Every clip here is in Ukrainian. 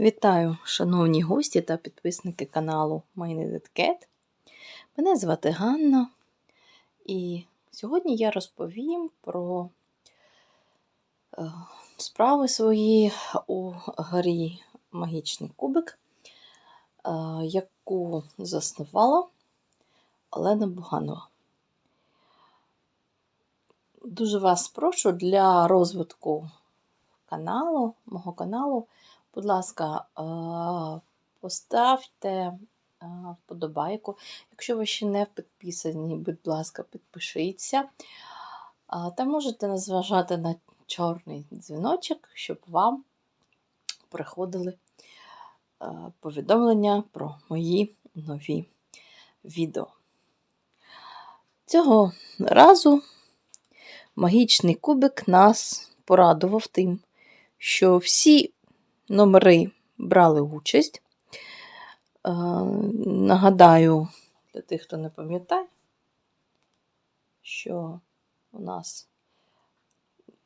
Вітаю, шановні гості та підписники каналу Майнедет Cat. Мене звати Ганна, і сьогодні я розповім про е, справи свої у грі Магічний кубик, е, яку заснувала Олена Буганова. Дуже вас прошу для розвитку каналу, мого каналу. Будь ласка, поставте вподобайку. Якщо ви ще не підписані, будь ласка, підпишіться. Та можете назважати на чорний дзвіночок, щоб вам приходили повідомлення про мої нові відео. Цього разу магічний кубик нас порадував тим, що всі номери брали участь. Е, Нагадаю, для тих, хто не пам'ятає, що у нас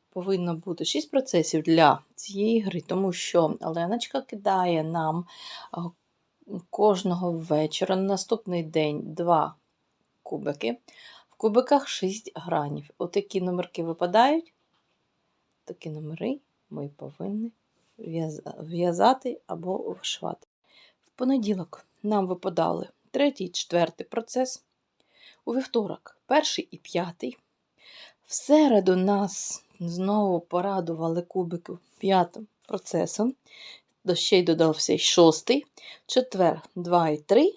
повинно бути 6 процесів для цієї гри, тому що Оленочка кидає нам е, кожного вечора на наступний день два кубики. В кубиках 6 гранів. Отакі номерки випадають. Такі номери ми повинні в'язати або вишивати. В понеділок нам випадали третій і четвертий процес. У вівторок перший і п'ятий. В середу нас знову порадували кубики п'ятим процесом. Ще й додався шостий, четвер 2 і 3,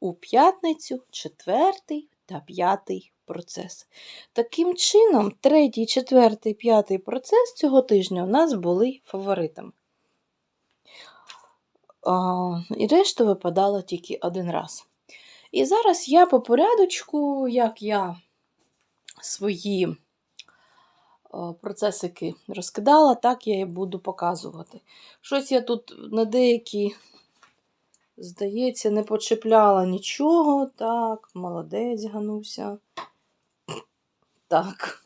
у п'ятницю четвертий та п'ятий процес. Таким чином, третій, четвертий, п'ятий процес цього тижня у нас були фаворитами. І решта випадала тільки один раз. І зараз я по порядочку, як я свої процесики розкидала, так я і буду показувати. Щось я тут на деякі, здається, не почепляла нічого. Так, молодець гануся. Так.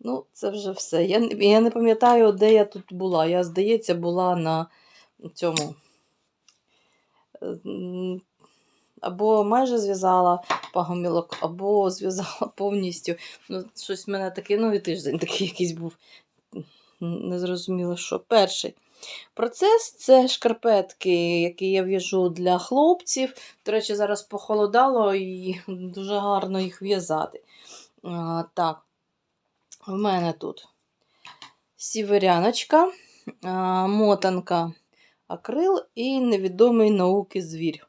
Ну, це вже все. Я я не пам'ятаю, де я тут була. Я, здається, була на цьому. Або майже зв'язала пагомілок, або зв'язала повністю. Ну, Щось в мене такий новий тиждень такий якийсь був. Незрозуміло, що. Перший процес це шкарпетки, які я в'яжу для хлопців. До речі, зараз похолодало і дуже гарно їх в'язати. Так, в мене тут сіверяночка, мотанка акрил і невідомий науки звір.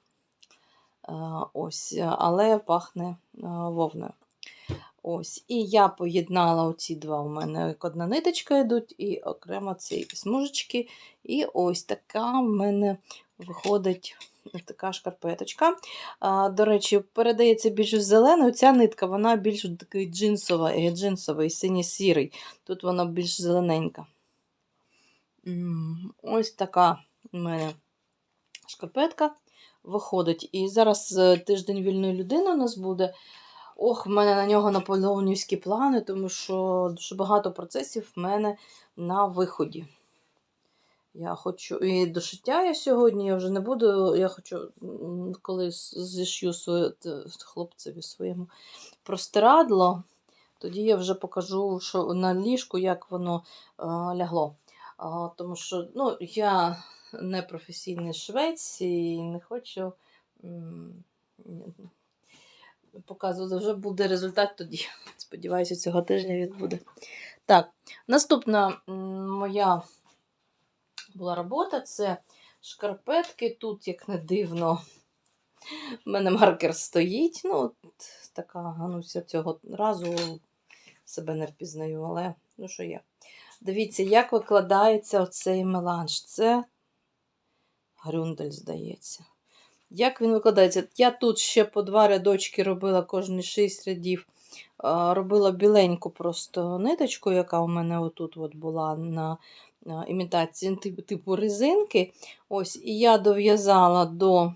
Ось, Але пахне вовною. Ось, І я поєднала оці два у мене як одна ниточка йдуть, і окремо ці смужечки. І ось така в мене виходить така шкарпеточка. А, До речі, передається більш зеленою. Ця нитка вона більш такий джинсова, е, джинсовий, синій-сірий. Тут вона більш зелененька. Ось така у мене шкарпетка виходить. І зараз е, тиждень вільної людини у нас буде. Ох, в мене на нього наполеонівські плани, тому що дуже багато процесів в мене на виході. Я хочу. І до шиття я сьогодні я вже не буду. Я хочу, коли зішью своє, хлопцеві своєму простирадло, тоді я вже покажу, що на ліжку, як воно а, лягло. А, Тому що ну, я не професійний швець і не хочу м показувати, вже буде результат тоді. Сподіваюся, цього тижня він буде. Так, наступна моя була робота. Це шкарпетки. Тут, як не дивно, в мене маркер стоїть. Ну, от така гануся цього разу себе не впізнаю, але ну що є. Дивіться, як викладається оцей меланж. Це грюндель, здається. Як він викладається? Я тут ще по два рядочки робила кожні шість рядів. Робила біленьку просто ниточку, яка у мене отут от була на імітації типу, типу резинки. Ось, І я дов'язала до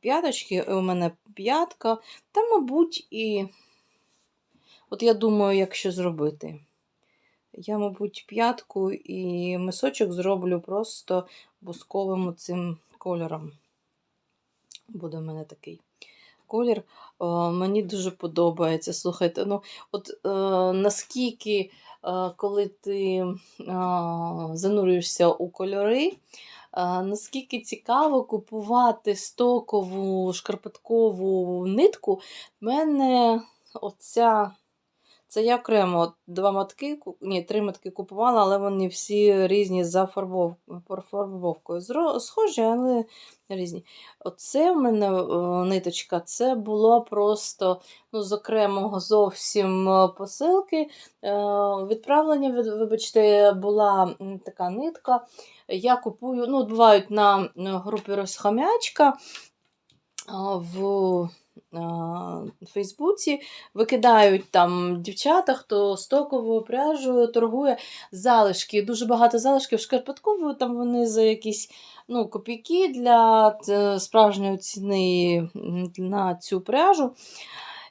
п'яточки, у мене п'ятка, та, мабуть, і от я думаю, як що зробити. Я, мабуть, п'ятку і мисочок зроблю просто бусковим цим кольором. Буде в мене такий колір. Е, мені дуже подобається. Слухайте, ну, от е, наскільки, коли ти е, занурюєшся у кольори, е, наскільки цікаво купувати стокову шкарпеткову нитку, в мене оця. Це я окремо два матки, ні, три матки купувала, але вони всі різні за фарбовкою. Схожі, але різні. Оце в мене е, ниточка, це було просто ну, з окремого зовсім е, посилки. Е, Відправлення, вибачте, була така нитка. Я купую, ну, бувають на групі розхамячка а, в Фейсбуці викидають там дівчата, хто стоковою пряжею торгує залишки. Дуже багато залишків шкарпеткової, там вони за якісь ну, копійки для е, справжньої ціни на цю пряжу.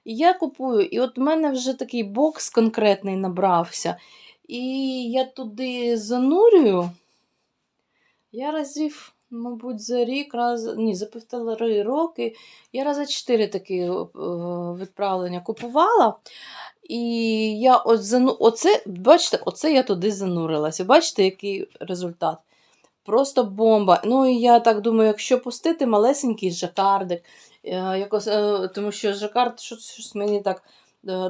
І я купую, і от в мене вже такий бокс конкретний набрався. І я туди занурюю. Я разів, мабуть, за рік, раз, ні, за півтори роки, я рази чотири такі е, відправлення купувала. І я от зану... оце, бачите, оце я туди занурилася. Бачите, який результат? Просто бомба. Ну і я так думаю, якщо пустити малесенький жакардик, е, якось, е, тому що жакард, щось, мені так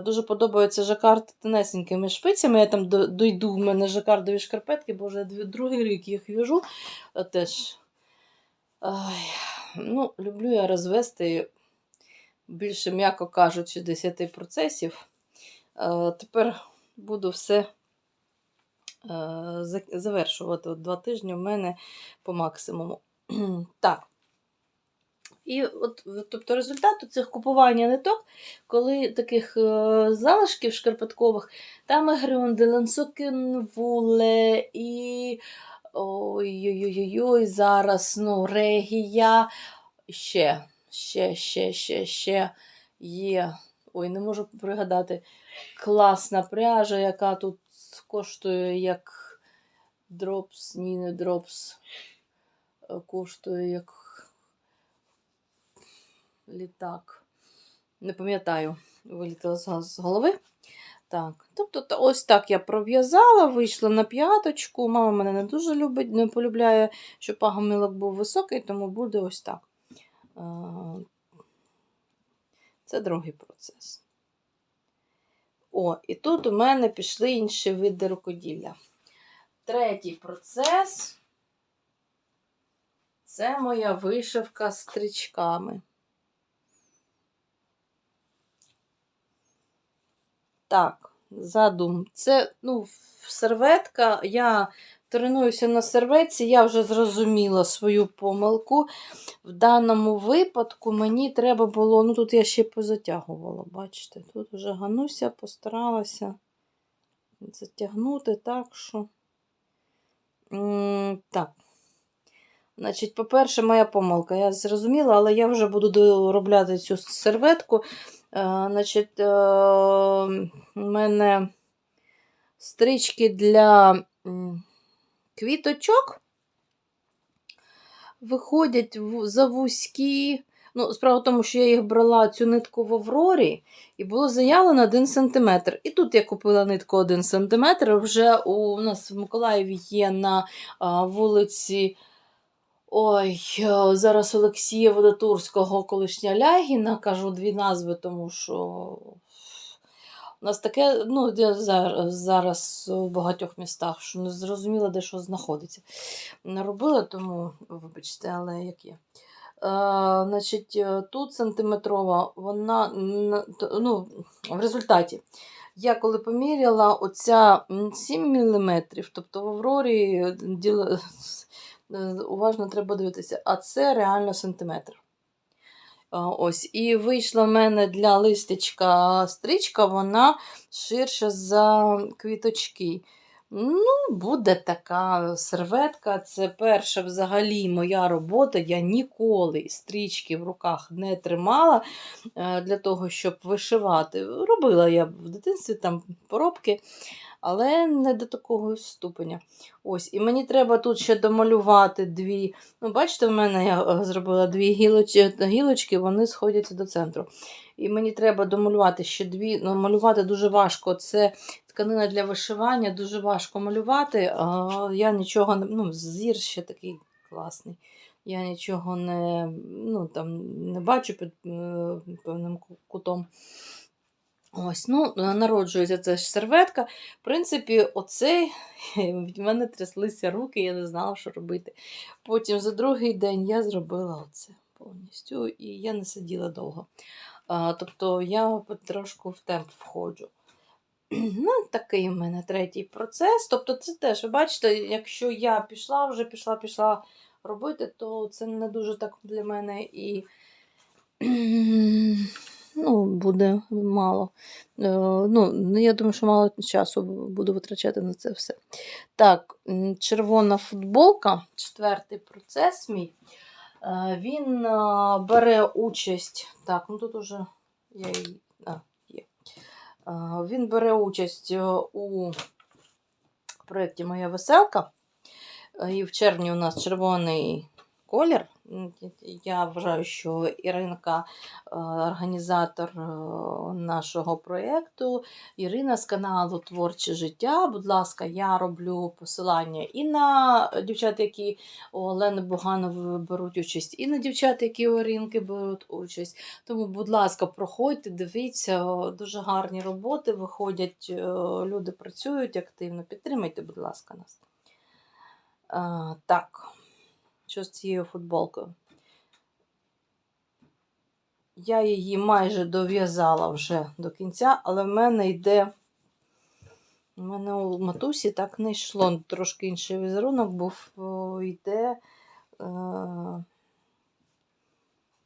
дуже подобається жакард тонесенькими шпицями. Я там дойду, в мене жакардові шкарпетки, бо вже другий рік їх в'яжу. Теж. Ай, ну, люблю я розвести більше, м'яко кажучи, 10 процесів. Е, Тепер буду все е, завершувати. От два тижні в мене по максимуму. Так. І от, тобто результат цих купування ниток, коли таких е, залишків шкарпеткових, там і грюнделен, сукенвуле, і ой-ой-ой, зараз ну, регія, ще, ще, ще, ще, ще є. Ой, не можу пригадати. Класна пряжа, яка тут коштує як дропс, ні, не дропс. е, Коштує як літак. Не пам'ятаю, вилітала з з голови. Так, тобто ось так я пров'язала, вийшла на п'яточку. Мама мене не дуже любить, не полюбляє, щоб пагомилок був високий, тому буде ось так. Це другий процес. О, і тут у мене пішли інші види рукоділля. Третій процес це моя вишивка стрічками. Так, задум. Це ну, серветка. Я тренуюся на серветці, я вже зрозуміла свою помилку. В даному випадку мені треба було, ну тут я ще позатягувала, бачите, тут вже Гануся постаралася затягнути так, що. Так. Значить, по-перше, моя помилка. Я зрозуміла, але я вже буду доробляти цю серветку. Е, Значить, е, у мене стрічки для квіточок виходять за вузькі. Ну, справа в тому, що я їх брала цю нитку в Аврорі, і було заявлено 1 см. І тут я купила нитку 1 см. Вже у нас в Миколаєві є на вулиці. Ой, е, зараз Олексія Водотурського, колишня Лягіна, кажу дві назви, тому що у нас таке, ну, зараз, у багатьох містах, що не зрозуміло, де що знаходиться. Наробила, тому, вибачте, але як є. Е, значить, е, тут сантиметрова, вона ну, в результаті. Я коли поміряла, оця 7 мм, тобто в Аврорі діло, е, уважно треба дивитися, а це реально сантиметр. Ось, і вийшла в мене для листечка стрічка, вона ширша за квіточки. Ну, буде така серветка. Це перша взагалі моя робота. Я ніколи стрічки в руках не тримала е, для того, щоб вишивати. Робила я в дитинстві там поробки, але не до такого ступеня. Ось, І мені треба тут ще домалювати дві. Ну, Бачите, в мене я е, зробила дві гілочки, вони сходяться до центру. І мені треба домалювати ще дві. Ну, малювати дуже важко. Це тканина для вишивання, дуже важко малювати. А я нічого не. Ну, зір ще такий класний. Я нічого не ну, там, не бачу під е, певним кутом. Ось, ну, народжується ця ж серветка. В принципі, оцей від мене тряслися руки, я не знала, що робити. Потім за другий день я зробила оце повністю, і я не сиділа довго. А, тобто я потрошку в темп входжу. Ну, такий в мене третій процес. Тобто, це теж, ви бачите, якщо я пішла, вже пішла, пішла робити, то це не дуже так для мене і ну, буде мало. Е, Ну, я думаю, що мало часу буду витрачати на це все. Так, червона футболка, четвертий процес мій. Е, Він е, бере участь. Так, ну тут уже я її. А, є. Він бере участь у проєкті Моя веселка. І в червні у нас червоний колір. Я вважаю, що Іринка е, організатор е, нашого проєкту. Ірина з каналу Творче життя. Будь ласка, я роблю посилання і на дівчат, які у Олени Буганової беруть участь, і на дівчат, які у Іринки беруть участь. Тому, будь ласка, проходьте, дивіться, дуже гарні роботи виходять, е, люди працюють активно. Підтримайте, будь ласка, нас. Так, що з цією футболкою? Я її майже дов'язала вже до кінця, але в мене йде. У мене у матусі так не йшло. Трошки інший візерунок був, йде. Е,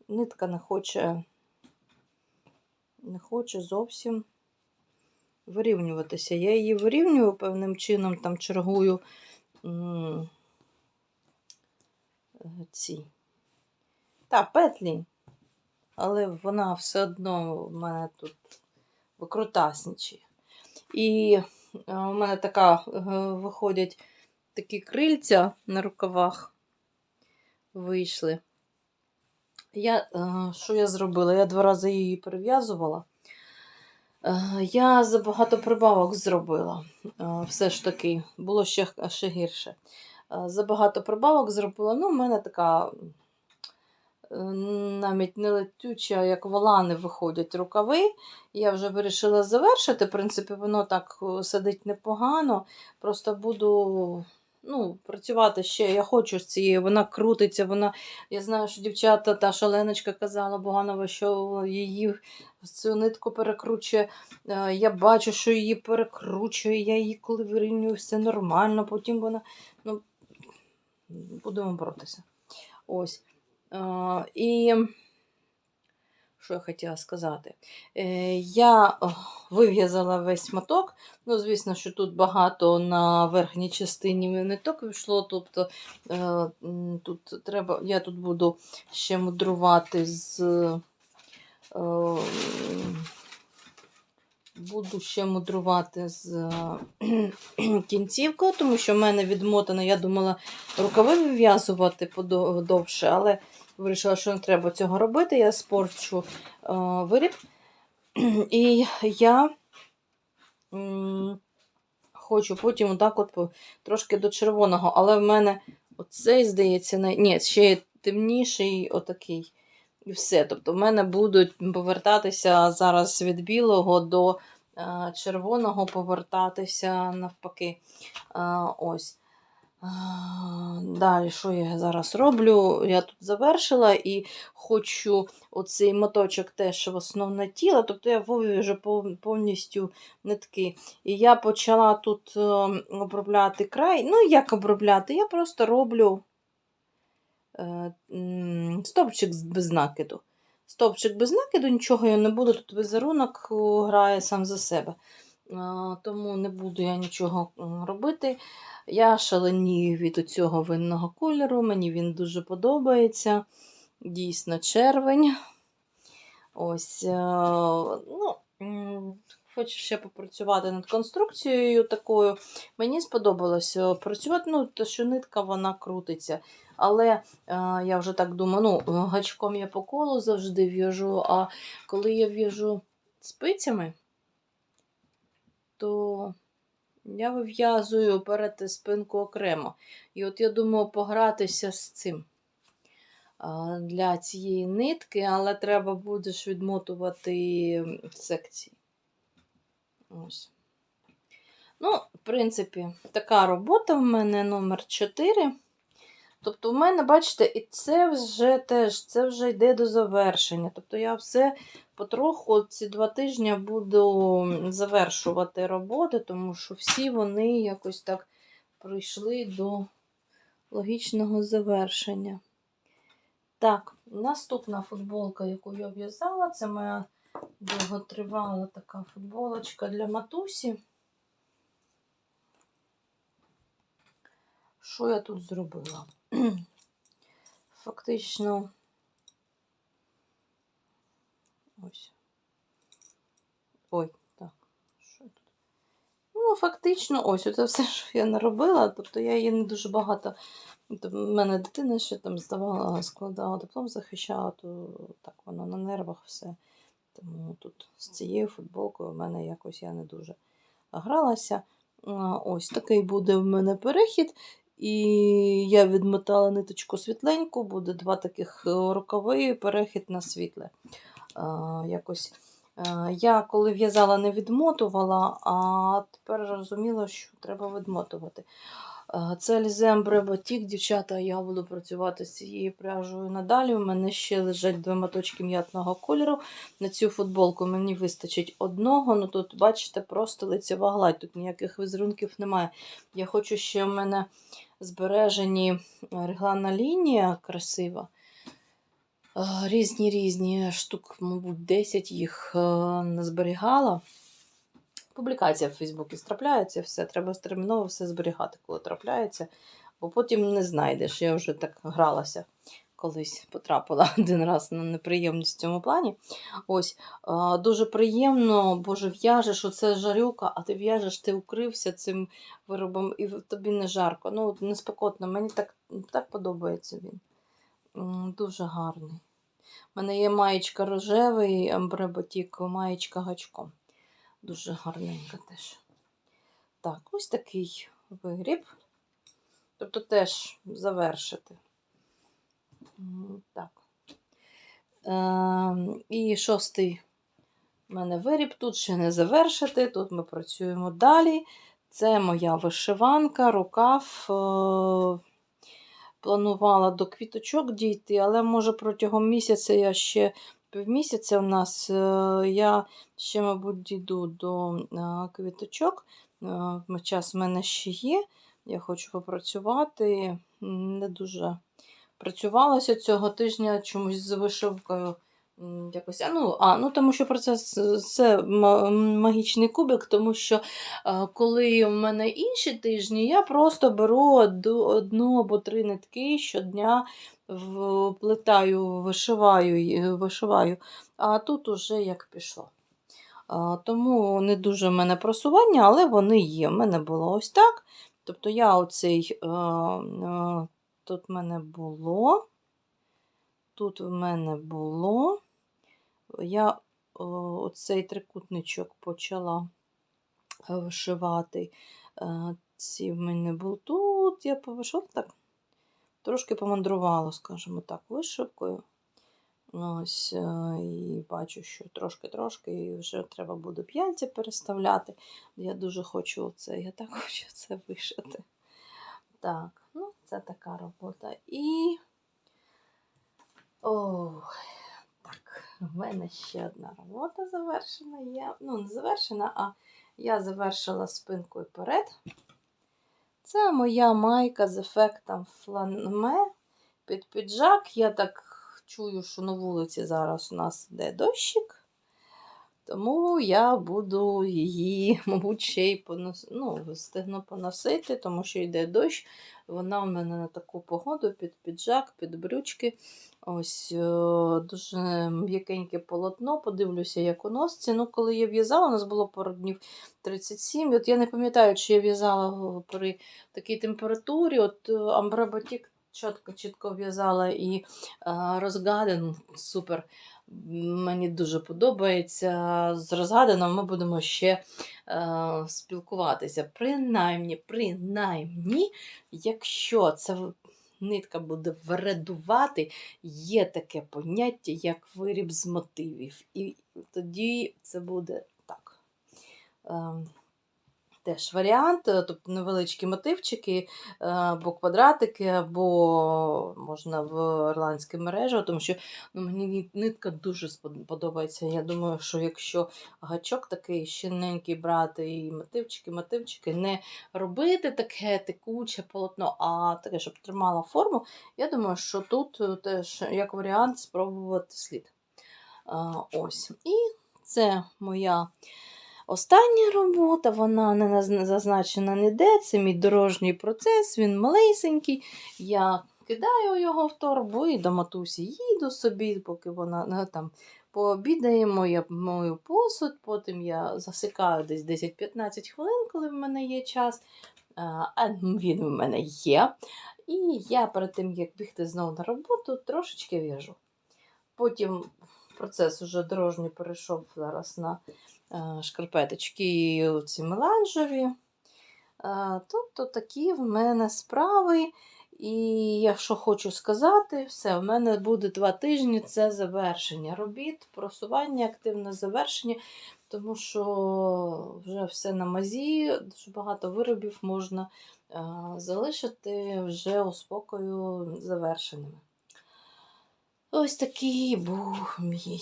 нитка не хоче, не хоче зовсім вирівнюватися. Я її вирівнюю певним чином, там чергую ці. Та, петлі. Але вона все одно в мене тут викрутасничає. І е, у мене така е, виходять такі крильця на рукавах вийшли. Я, е, що я зробила? Я два рази її перев'язувала. Е, Я забагато прибавок зробила. Е, Все ж таки, було ще, ще гірше. Е, Забагато прибавок зробила. Ну, у мене така е, навіть не летюча, як волани виходять рукави. Я вже вирішила завершити. В принципі, воно так е, сидить непогано. Просто буду ну, працювати ще. Я хочу з цією, вона крутиться, вона. Я знаю, що дівчата, та шаленочка казала Буганова, що її цю нитку перекручує. Я бачу, що її перекручує, я її коли вирівнюю, все нормально, потім вона. Ну, будемо боротися. Ось. Е, І що я хотіла сказати? Е, Я вив'язала весь моток. Ну, звісно, що тут багато на верхній частині ниток вийшло. Тобто е, тут треба, я тут буду ще мудрувати з. е, Буду ще мудрувати з е, кінцівкою, тому що в мене відмотано, я думала рукави вив'язувати подо- довше, але вирішила, що не треба цього робити. Я спорчу е, виріб. І я хочу потім отак от трошки до червоного, але в мене оцей, здається, най... ні, ще темніший отакий. І все. Тобто в мене будуть повертатися зараз від білого до е, червоного, повертатися навпаки. Е, ось. Е, Далі, що я зараз роблю? Я тут завершила і хочу оцей моточок теж в основне тіло, тобто я вивіжу пов- повністю нитки. І я почала тут е, обробляти край. Ну, як обробляти? Я просто роблю стовпчик без накиду. Стовпчик без накиду, нічого я не буду, тут візерунок грає сам за себе. тому не буду я нічого робити. Я шаленію від цього винного кольору, мені він дуже подобається. Дійсно, червень. Ось, е, ну, хочу ще попрацювати над конструкцією такою. Мені сподобалося працювати, ну, то що нитка вона крутиться. Але е, я вже так думаю, ну, гачком я по колу завжди в'яжу, а коли я в'яжу спицями, то я вив'язую перед спинку окремо. І от я думаю погратися з цим для цієї нитки, але треба буде ж відмотувати секції. Ось. Ну, в принципі, така робота в мене номер 4. Тобто, в мене, бачите, і це вже теж це вже йде до завершення. Тобто, я все потроху ці два тижні буду завершувати роботи, тому що всі вони якось так прийшли до логічного завершення. Так, наступна футболка, яку я в'язала, це моя довготривала така футболочка для матусі. Що я тут зробила? Фактично, ось. Ой, так, що тут? Ну, фактично, ось, це все, що я наробила. Тобто я її не дуже багато. У мене дитина ще там здавала, складала диплом, захищала, то так воно на нервах все. Тому тут з цією футболкою в мене якось я не дуже гралася. Ось такий буде в мене перехід. І я відмотала ниточку світленьку, буде два таких е, рукави, перехід на світле. Якось. Е, Я коли в'язала, не відмотувала, а тепер розуміла, що треба відмотувати. Е, Це Лізембре Батік, дівчата, я буду працювати з цією пряжею надалі. У мене ще лежать два моточки м'ятного кольору. На цю футболку мені вистачить одного. Ну тут, бачите, просто лицева гладь, тут ніяких візерунків немає. Я хочу ще в мене збережені регланна лінія красива. Е, Різні різні штук, мабуть, 10 їх е, зберігала. Публікація в Фейсбуці трапляється, все, треба терміново все зберігати, коли трапляється, бо потім не знайдеш. Я вже так гралася колись, потрапила один раз на неприємність в цьому плані. Ось, дуже приємно, боже, в'яжеш, оце жарюка, а ти в'яжеш, ти укрився цим виробом, і тобі не жарко. Ну, от неспокійно, мені так, так подобається він. Дуже гарний. У мене є маєчка рожевий, амбреботік, маєчка гачком. Дуже гарненька теж. Так, ось такий виріб. Тобто теж завершити. Так. Е, і шостий у мене виріб. Тут ще не завершити. Тут ми працюємо далі. Це моя вишиванка, рукав. Е, планувала до квіточок дійти, але може протягом місяця я ще півмісяця у нас е, я ще, мабуть, дійду до е, квіточок. Е, Час в мене ще є. Я хочу попрацювати. Не дуже працювалася цього тижня чомусь з вишивкою. Якось, а, ну, а, ну, тому що е, це ма- магічний кубик, тому що коли в мене інші тижні, я просто беру одну або три нитки щодня вплетаю, вишиваю, й- вишиваю. А тут уже як пішло. Тому не дуже в мене просування, але вони є. В мене було ось так. Тобто я оцей, е, е, тут в мене було, тут в мене було. Я оцей трикутничок почала е, вишивати. Е, Ці в мене були тут, я повишила так. Трошки помандрувала, скажімо так, вишивкою. Ось, е, і бачу, що трошки-трошки і вже треба буде п'яльці переставляти. Я дуже хочу це, я так хочу це вишити. Так, ну, це така робота. І. Ох, так, в мене ще одна робота завершена. Я, ну, не завершена, а я завершила спинкою перед. Це моя майка з ефектом фланме під піджак. Я так чую, що на вулиці зараз у нас йде дощик. Тому я буду її, мабуть, ще й понос... ну, встигну поносити, тому що йде дощ. Вона в мене на таку погоду під піджак, під брючки. Ось е, дуже м'якеньке полотно. Подивлюся, як у носці. Ну, коли я в'язала, у нас було пару днів 37. От я не пам'ятаю, чи я в'язала при такій температурі. От Амбре Батік чітко чітко в'язала і е, розгаден супер. Мені дуже подобається. З розгаданом ми будемо ще е, спілкуватися. Принаймні, принаймні, якщо це нитка буде вредувати, є таке поняття, як виріб з мотивів. І тоді це буде так. Теж варіант, е, тобто невеличкі мотивчики, е, або квадратики, або можна в ірландське мережа, тому що ну, мені нитка дуже подобається. Я думаю, що якщо гачок такий щільненький брати і мотивчики, мотивчики, не робити таке текуче полотно, а таке, щоб тримало форму, я думаю, що тут е, теж як варіант спробувати слід. Ось. І це моя. Остання робота, вона не зазначена ніде. Це мій дорожній процес, він малесенький. Я кидаю його в торбу і до матусі їду собі, поки вона е, там пообідаємо, я мою посуд, потім я засикаю десь 10-15 хвилин, коли в мене є час. А він в мене є. І я перед тим, як бігти знову на роботу, трошечки в'яжу. Потім процес уже дорожній перейшов зараз на шкарпеточки ці меланжеві. Е, Тобто такі в мене справи. І я що хочу сказати, все, в мене буде два тижні це завершення робіт, просування, активне завершення, тому що вже все на мазі, дуже багато виробів можна е, залишити вже у спокою завершеними. Ось такий був мій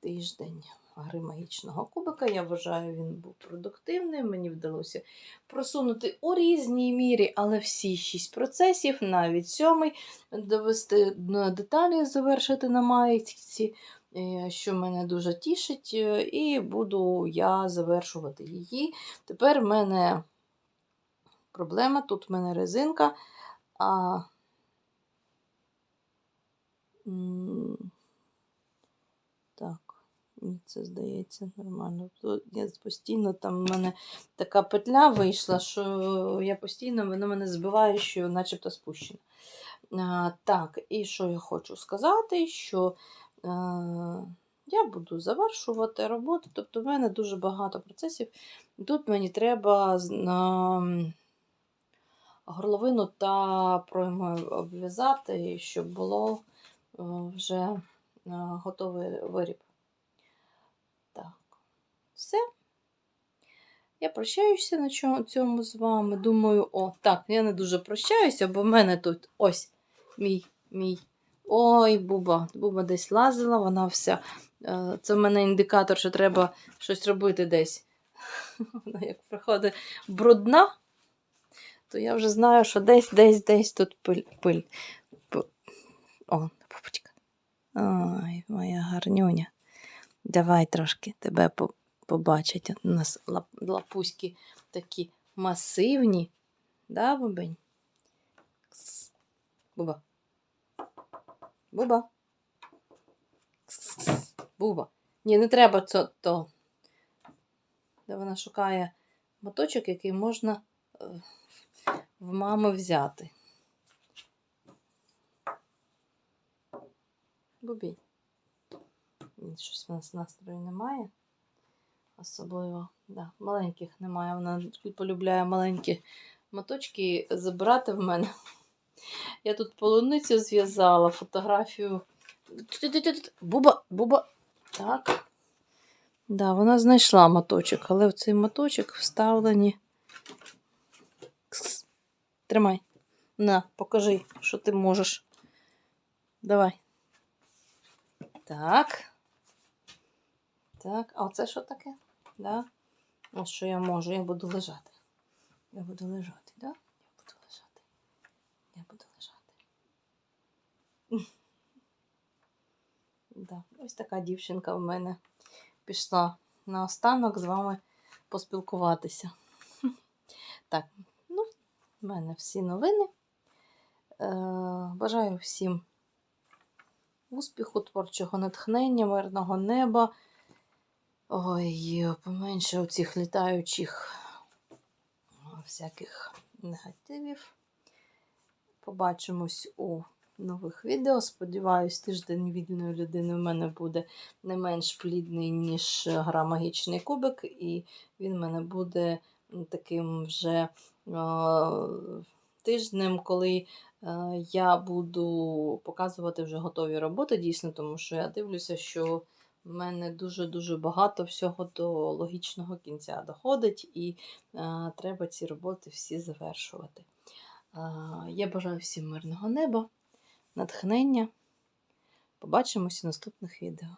тиждень гри магічного кубика. Я вважаю, він був продуктивний. Мені вдалося просунути у різній мірі, але всі шість процесів, навіть сьомий, довести деталі, завершити на маєтці, е, що мене дуже тішить, е, і буду я завершувати її. Тепер в мене проблема, тут в мене резинка. А ні, це здається нормально. Я постійно там в мене така петля вийшла, що я постійно воно мене збиває, що начебто спущено. А, так, і що я хочу сказати, що е, я буду завершувати роботу. Тобто в мене дуже багато процесів. Тут мені треба на горловину та проймою обв'язати, щоб було е, вже е, готовий виріб. Все. Я прощаюся на цьому з вами. Думаю, о, так, я не дуже прощаюся, бо в мене тут ось мій, мій. Ой, Буба. Буба десь лазила, вона вся. е, Це в мене індикатор, що треба щось робити десь. Вона як приходить брудна, то я вже знаю, що десь, десь, десь тут пиль. пиль. О, пупочка. Ой, моя гарнюня. Давай трошки тебе по- побачить. У нас лап- лапуськи такі масивні. Да, бубень? Буба. Буба. Буба. Ні, не треба це то. Де вона шукає моточок, який можна е, в мами взяти. Бубі. Ні, Щось в нас настрою немає. Особливо, да, маленьких немає. Вона полюбляє маленькі моточки забирати в мене. Я тут полуницю зв'язала, фотографію. Буба, буба. Так. Да, вона знайшла моточок, але в цей моточок вставлені. Тримай. На, покажи, що ти можеш. Давай. Так. Так, а оце що таке? Да? Ось що я можу, я буду лежати. Я буду лежати, да? Я буду лежати. Я буду лежати. Да. Ось така дівчинка в мене пішла наостанок з вами поспілкуватися. Так, ну, в мене всі новини. Е, бажаю всім успіху, творчого натхнення, мирного неба. Ой, поменше оцих літаючих всяких негативів. Побачимось у нових відео. Сподіваюсь, тиждень вільної людини в мене буде не менш плідний, ніж гра магічний кубик, і він в мене буде таким вже е, тижнем, коли я буду показувати вже готові роботи, дійсно, тому що я дивлюся, що в мене дуже-дуже багато всього до логічного кінця доходить, і е, треба ці роботи всі завершувати. Е, я бажаю всім мирного неба, натхнення. Побачимось у наступних відео.